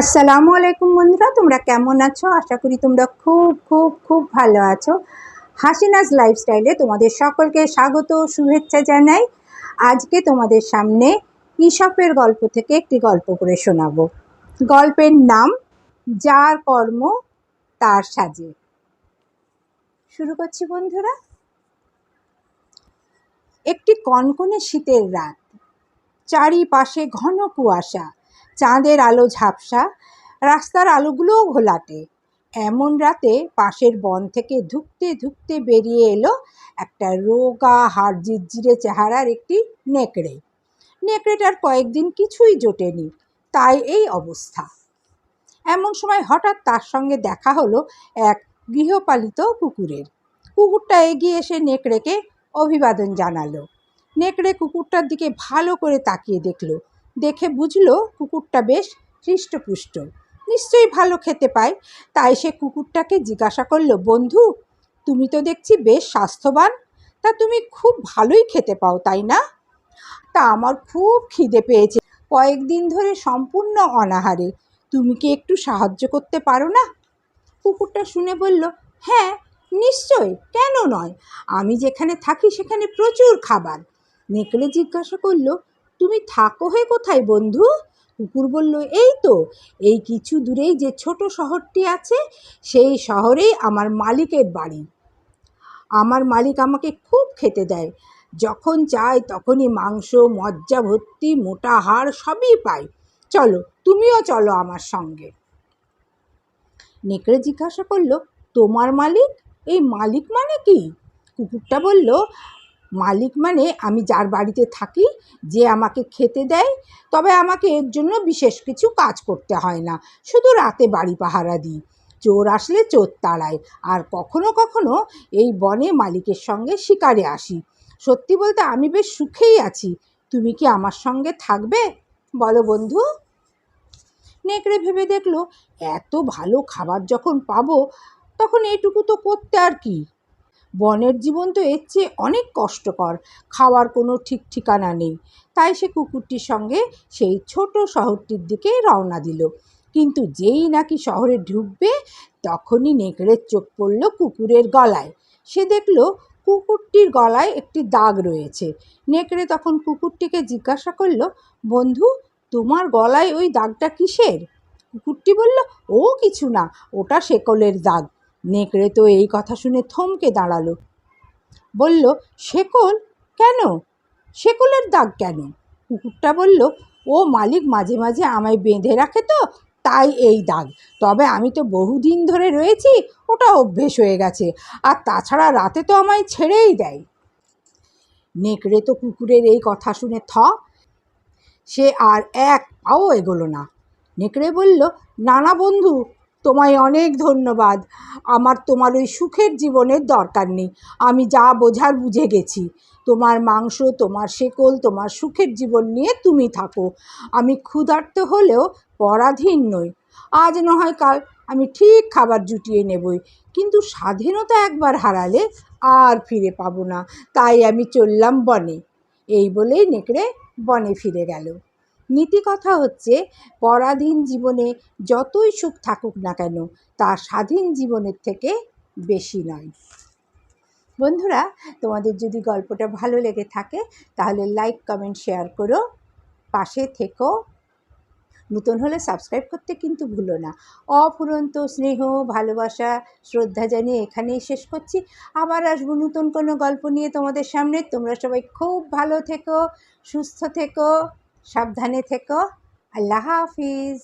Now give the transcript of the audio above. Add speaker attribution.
Speaker 1: আসসালামু আলাইকুম বন্ধুরা, তোমরা কেমন আছো? আশা করি তোমরা খুব খুব খুব ভালো আছো। হাসিনাজ লাইফস্টাইলে তোমাদের সকলকে স্বাগত, শুভেচ্ছা জানাই। আজকে তোমাদের সামনে ইসপের গল্প থেকে একটি গল্প করে শোনাবো। গল্পের নাম, যার কর্ম, তার সাজে। শুরু করছি বন্ধুরা। একটি কনকনে শীতের রাত, চারিপাশে ঘন কুয়াশা চাঁদের আলো ঝাপসা, রাস্তার আলোগুলোও ঘোলাটে। এমন রাতে পাশের বন থেকে ধুকতে ধুকতে বেরিয়ে এলো একটা রোগা, হাড় জিরজিরে চেহারার একটি নেকড়ে। নেকড়েটার কয়েকদিন কিছুই জোটেনি, তাই এই অবস্থা। এমন সময় হঠাৎ তার সঙ্গে দেখা হলো এক গৃহপালিত কুকুরের। কুকুরটা এগিয়ে এসে নেকড়েকে অভিবাদন জানালো। নেকড়ে কুকুরটার দিকে ভালো করে তাকিয়ে দেখল। দেখে বুঝলো কুকুরটা বেশ হৃষ্টপুষ্ট। নিশ্চয়ই ভালো খেতে পায়। তাই সে কুকুরটাকে জিজ্ঞাসা করল, বন্ধু, তুমি তো দেখছি বেশ স্বাস্থ্যবান। তা তুমি খুব ভালোই খেতে পাও, তাই না? তা আমার খুব খিদে পেয়েছে। কয়েকদিন ধরে সম্পূর্ণ অনাহারে। তুমি কি একটু সাহায্য করতে পারো না? কুকুরটা শুনে বলল হ্যাঁ নিশ্চয় কেন নয়? আমি যেখানে থাকি সেখানে প্রচুর খাবার। নেকড়ে জিজ্ঞাসা করল তুমি থাকো হে কোথায় বন্ধু? কুকুর বলল, এই তো, এই কিছু দূরেই যে ছোট শহরটি আছে, সেই শহরেই আমার মালিকের বাড়ি। আমার মালিক আমাকে খুব খেতে দেয়। যখন চাই তখনই মাংস, মজ্জা, ভর্তি, মোটা হাড় সবই পাই। চলো, তুমিও চলো আমার সঙ্গে। নেকড়ে জিজ্ঞাসা করল, তোমার মালিক? এই মালিক মানে কি? কুকুরটা বলল মালিক মানে আমি যার বাড়িতে থাকি, যে আমাকে খেতে দেয়, তবে আমাকে এর জন্য বিশেষ কিছু কাজ করতে হয় না। শুধু রাতে বাড়ি পাহারা দিই। চোর আসলে চোর তাড়ায়, আর কখনো কখনো এই বনে মালিকের সঙ্গে শিকারে আসি। সত্যি বলতে আমি বেশ সুখেই আছি। তুমি কি আমার সঙ্গে থাকবে? বলো বন্ধু। নেকড়ে ভেবে দেখল, এত ভালো খাবার যখন পাবো, তখন এইটুকু তো করতে আর কি। বনের জীবন তো এর চেয়ে অনেক কষ্টকর, খাওয়ার কোনো ঠিক ঠিকানা নেই। তাই সে কুকুরটির সঙ্গে সেই ছোট শহরটির দিকে রওনা দিল। কিন্তু যেই নাকি শহরে ঢুকবে, তখনই নেকড়ের চোখ পড়ল কুকুরের গলায়। সে দেখল কুকুরটির গলায় একটি দাগ রয়েছে। নেকড়ে তখন কুকুরটিকে জিজ্ঞাসা করল, বন্ধু, তোমার গলায় ওই দাগটা কিসের? কুকুরটি বলল, ও কিছু না, ওটা শেকলের দাগ। নেকড়ে তো এই কথা শুনে থমকে দাঁড়াল। বলল, শেকল? কেন? শেকলের দাগ কেন? কুকুরটা বলল, ও মালিক মাঝে মাঝে আমায় বেঁধে রাখে তো, তাই এই দাগ। তবে আমি তো বহুদিন ধরে রয়েছি, ওটা অভ্যেস হয়ে গেছে, আর তাছাড়া রাতে তো আমায় ছেড়েই দেয়। নেকড়ে তো কুকুরের এই কথা শুনে থ, সে আর এক পাও এগোলো না। নেকড়ে বলল নানা বন্ধু তোমায় অনেক ধন্যবাদ। আমার তোমার ওই সুখের জীবনের দরকার নেই। আমি যা বোঝার বুঝে গেছি। তোমার মাংস, তোমার শেকল, তোমার সুখের জীবন নিয়ে তুমি থাকো। আমি ক্ষুধার্ত হলেও পরাধীন নই। আজ নয় কাল আমি ঠিক খাবার জুটিয়ে নেবই। কিন্তু স্বাধীনতা একবার হারালে আর ফিরে পাবো না। তাই আমি চললাম বনে। এই বলেই নেকড়ে বনে ফিরে গেল। নীতি কথা হচ্ছে, পরাধীন জীবনে যতই সুখ থাকুক না কেন, তা স্বাধীন জীবনের থেকে বেশি নয়। বন্ধুরা, তোমাদের যদি গল্পটা ভালো লেগে থাকে, তাহলে লাইক কমেন্ট শেয়ার করো। পাশে থেকো। নতুন হলে সাবস্ক্রাইব করতে কিন্তু ভুলো না। অফুরন্ত স্নেহ, ভালোবাসা, শ্রদ্ধা জানিয়ে এখানেই শেষ করছি। আবার আসব নতুন কোনো গল্প নিয়ে তোমাদের সামনে। তোমরা সবাই খুব ভালো থেকো, সুস্থ থেকো। সাবধানে থেকো। আল্লাহ হাফিজ।